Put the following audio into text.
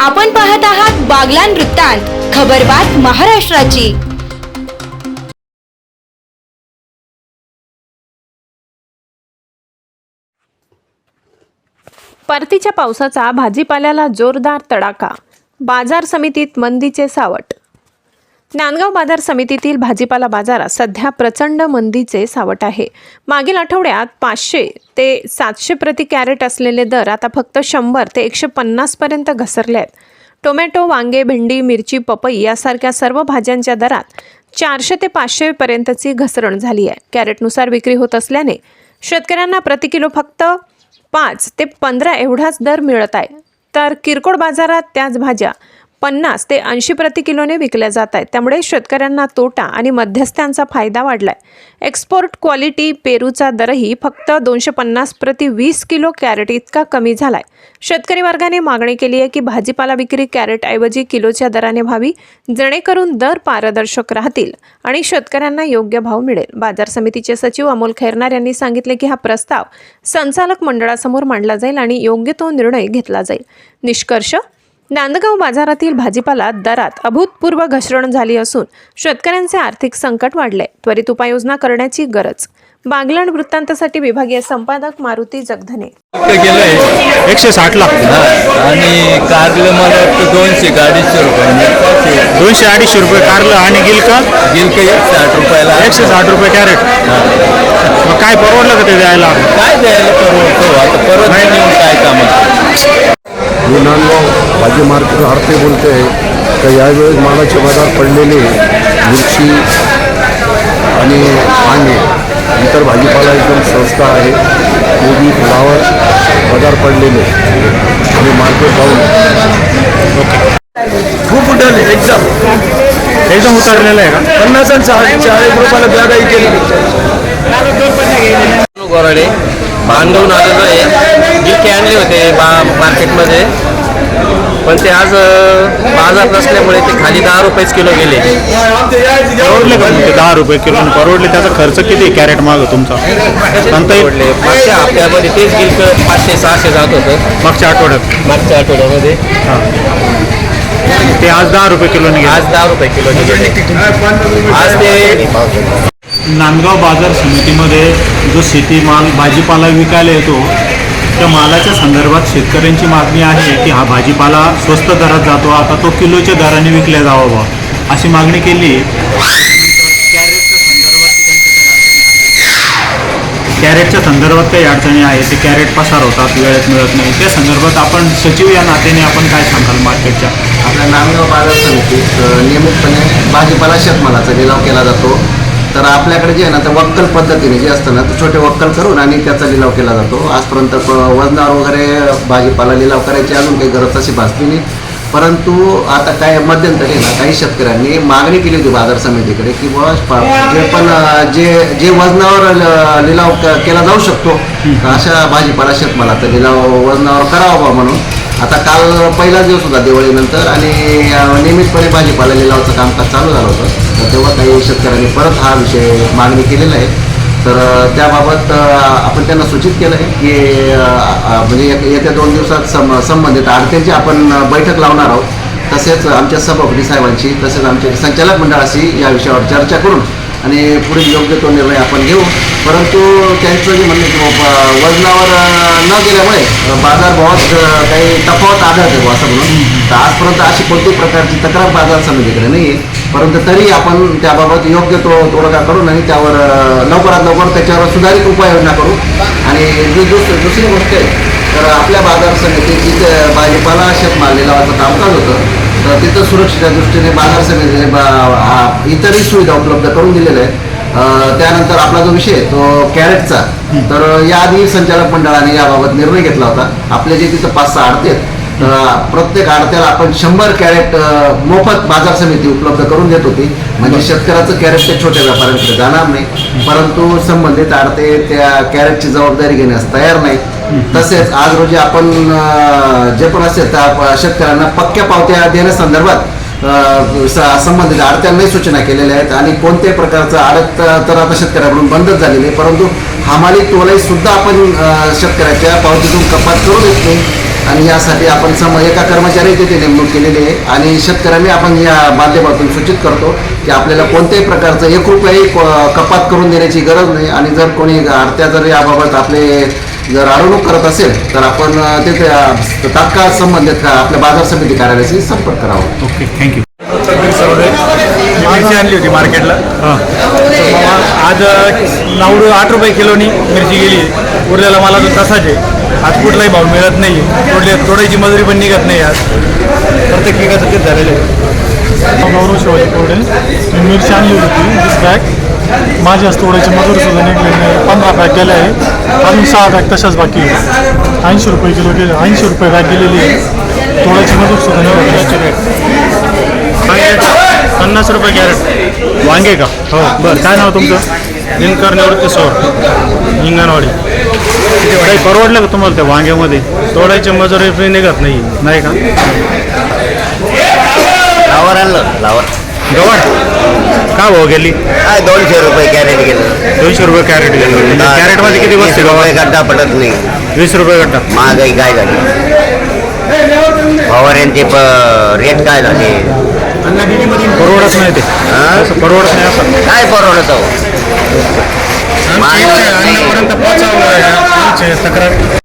आपण पाहत आहात बागलान वृत्तांत खबरबात महाराष्ट्राची. परतीच्या पावसाचा भाजीपाल्याला जोरदार तडाखा बाजार समितीत मंदीचे सावट नांदगाव बाजार समितीतील भाजीपाला बाजारात सध्या प्रचंड मंदीचे सावट आहे. मागील आठवड्यात पाचशे ते सातशे प्रति कॅरेट असलेले दर आता फक्त शंभर ते एकशे पन्नासपर्यंत घसरले आहेत. टोमॅटो वांगे भेंडी मिरची पपई यासारख्या सर्व भाज्यांच्या दरात चारशे ते पाचशेपर्यंतची घसरण झाली आहे. कॅरेटनुसार विक्री होत असल्याने शेतकऱ्यांना प्रति किलो फक्त पाच ते पंधरा एवढाच दर मिळत आहे. तर किरकोळ बाजारात त्याच भाज्या पन्नास ते ऐंशी प्रति किलोने विकल्या जात आहेत त्यामुळे शेतकऱ्यांना तोटा आणि मध्यस्थांचा फायदा वाढलाय. एक्सपोर्ट क्वालिटी पेरूचा दरही फक्त दोनशे पन्नास प्रति वीस किलो कॅरेट इतका कमी झालाय. शेतकरी वर्गाने मागणी केली आहे की भाजीपाला विक्री कॅरेटऐवजी किलोच्या दराने व्हावी जेणेकरून दर पारदर्शक राहतील आणि शेतकऱ्यांना योग्य भाव मिळेल. बाजार समितीचे सचिव अमोल खैरनार यांनी सांगितले की हा प्रस्ताव संचालक मंडळासमोर मांडला जाईल आणि योग्य तो निर्णय घेतला जाईल. निष्कर्ष नांदगाव बाजारातील भाजीपाला दरात अभूतपूर्व घसरण झाली असून शेतकऱ्यांचे आर्थिक संकट वाढले. त्वरित उपाययोजना करण्याची गरज. बागलाण वृत्तांतासाठी विभागीय संपादक मारुती जगधने. ते गेलंय एकशे साठला आणि कारले मला वाटतं दोनशे अडीचशे रुपये. दोनशे अडीचशे रुपये कारलं आणि गिलका गेल का एक साठ रुपयाला? एकशे साठ रुपये कॅरेट. मग काय परवडलं का ते द्यायला? काय द्यायला परवडतो आता परत नाही. नेऊन काय कामात मी नांदगाव भाजी मार्केट आरते बोलते आहे. तर यावेळेस मालाचे बाजार पडलेले मिरची आणि वांगे इतर भाजीपाला एकदम स्वस्त आहे. कोबी फ्लावर बाजार पडलेले आणि मार्केट जाऊन खूप उठवले एकदम. एकदम उतरलेलं आहे का? पन्नास आणि चाळीस चाळीस रुपयाला बॅगाही केली. गोराडे बांधवून आलेलो आहे. गिलके आणले होते बा मार्केटमध्ये. पण ते आज बाजार नसल्यामुळे ते खाली दहा रुपयेच किलो गेले. परवडले का ते दहा रुपये किलो परवडले? त्याचा खर्च किती कॅरेट मागं तुमचा? सांगता येईल पडले मागच्या हप्त्यामध्ये तेच गिलक पाचशे सहाशे जात होतं. मागच्या आठवड्यात? मागच्या आठवड्यामध्ये. ते आज दहा रुपये किलोने गेले. आज दहा रुपये किलो गेले. आज ते नांदगाव बाजार समितीमध्ये जो शेतीमाल भाजीपाला विकायला येतो त्या मालाच्या संदर्भात शेतकऱ्यांची मागणी आहे की हा भाजीपाला स्वस्त दरात जातो आता तो किलोच्या दराने विकल्या जावा बा अशी मागणी केली. कॅरेटच्या संदर्भात काही अडचणी आहेत? ते कॅरेट पसार होतात वेळेत मिळत नाही. त्या संदर्भात आपण सचिव या नात्याने आपण काय सांगाल मार्केटच्या? आपल्या नांदगाव बाजार समितीत नियमितपणे भाजीपाला शेतमालाचा लिलाव केला जातो. तर आपल्याकडे जे आहे ना तर वक्कल पद्धतीने जे असतं ना तर छोटे वक्कल करून आणि त्याचा लिलाव केला जातो. आजपर्यंत वजनावर वगैरे भाजीपाला लिलाव करायची अजून काही गरज तशी भासली नाही. परंतु आता काय मध्यंतरी ना काही शेतकऱ्यांनी मागणी केली होती बाजार समितीकडे की प- जे पण जे जे वजनावर लिलाव केला जाऊ शकतो अशा भाजीपाला शेतमालाचा लिलाव वजनावर करावा बा म्हणून. आता काल पहिलाच दिवस होता दिवाळीनंतर आणि नियमितपणे भाजीपाला लिलावाचं कामकाज चालू झालं होतं. तर तेव्हा काही शेतकऱ्यांनी परत हा विषय मागणी केलेला आहे. तर त्याबाबत आपण त्यांना सूचित केलं आहे की म्हणजे येत्या दोन दिवसात सं संबंधित आडत्यांची आपण बैठक लावणार आहोत. तसेच आमच्या सभापती साहेबांशी तसेच आमच्या संचालक मंडळाशी या विषयावर चर्चा करून आणि पुढील योग्य तो निर्णय आपण घेऊ. परंतु त्यांचं जे म्हणणं की वजनावर न गेल्यामुळे बाजारभावात काही तफावत आढळते बुवा असं म्हणून. तर आजपर्यंत अशी कोणती प्रकारची तक्रार बाजार समितीकडे नाही आहे परंतु तरी आपण त्याबाबत योग्य तो तोडगा करून आणि त्यावर लवकरात लवकर त्याच्यावर सुधारित उपाययोजना करू. आणि जी दुस- दुसरी गोष्ट आहे तर आपल्या बाजार समितीत जिथे भाजीपाला शेतमाल लावायचं कामकाज होतं तर तिथं सुरक्षेच्या दृष्टीने बाजार समितीने बा- इतरही सुविधा उपलब्ध करून दिलेल्या आहेत. त्यानंतर आपला जो विषय तो कॅरेटचा. तर याआधी संचालक मंडळाने याबाबत निर्णय घेतला होता. आपले जे तिथं पाच सहा आडते आहेत प्रत्येक आडत्याला आपण शंभर कॅरेट मोफत बाजार समिती उपलब्ध करून देत होती. म्हणजे शेतकऱ्याचं कॅरेट ते छोट्या व्यापाऱ्यांकडे जाणार नाही. परंतु संबंधित आडते त्या कॅरेटची जबाबदारी घेण्यास तयार नाहीत तसेच आज रोजी आपण जे पण असेल त्या शेतकऱ्यांना पक्क्या पावत्या देण्यासंदर्भात संबंधित आडत्यांनाही सूचना केलेल्या आहेत. आणि कोणत्याही प्रकारचं आडत तर आता शेतकऱ्याकडून बंदच झालेली आहे. परंतु हमाली तोलाई सुद्धा आपण शेतकऱ्याच्या पावतीतून कपात करू देत नाही. आणि यासाठी आपण सम एका कर्मचाऱ्याची ते नेमणूक केलेली आहे. आणि शेतकऱ्यांनी आपण या माध्यमातून सूचित करतो की आपल्याला कोणत्याही प्रकारचं एक रुपयाही क- कपात करून देण्याची गरज नाही. आणि जर कोणी आरत्या जर याबाबत आपले जर अडवणूक करत असेल तर आपण ते तात्काळ संबंधित का- आपल्या बाजार समिती कार्यालयाशी संपर्क करावा. ओके थँक्यू मी मिरची आणली होती मार्केटला. आज नावडू आठ रुपये किलोनी मिरची गेली. उरलेला मला तो तसाच आहे. आज कुठलाही भाव मिळत नाही तोडले तोडायची मजुरी पण निघत नाही आज. प्रत्येक पिकाचं तेच झालेलं आहे. गौरव शिवाजी कोरडे. मी मिरची आणली होती वीस बॅग. माझी आज तोडायची मजूर सुद्धा निघले नाही. पंधरा बॅग गेले आहे अजून सहा बॅग तशाच बाकी आहे ऐंशी रुपये किलो गेले ऐंशी रुपये बॅग गेलेली आहे तोडायची मजूर सुद्धा निघाली पन्नास रुपये कॅरेट. वांगे का? हो. बरं काय नाव तुमचं? दिनकर निवृत्ती सौर हिंगणवाडी काही परवडलं का तुम्हाला त्या वांग्यामध्ये? तोडायची मजुरी पण निघत नाही. नाही का? फ्लावर आणलं फ्लावर गवार का भाव गेली? काय दोनशे रुपये कॅरेट गेलं. दोनशे रुपये कॅरेट गेलं. म्हणजे कॅरेटमध्ये किती बसते वीस रुपये गवार गड्डा पडत नाही. वीस रुपये गट्टा महागाई काय झाली? फवाऱ्यांचे प रेट काय झाले? परवडत नाही ते. हा? असं परवडत नाही असं. काय परवडत हो अन्नापर्यंत पोहोचावं तक्रार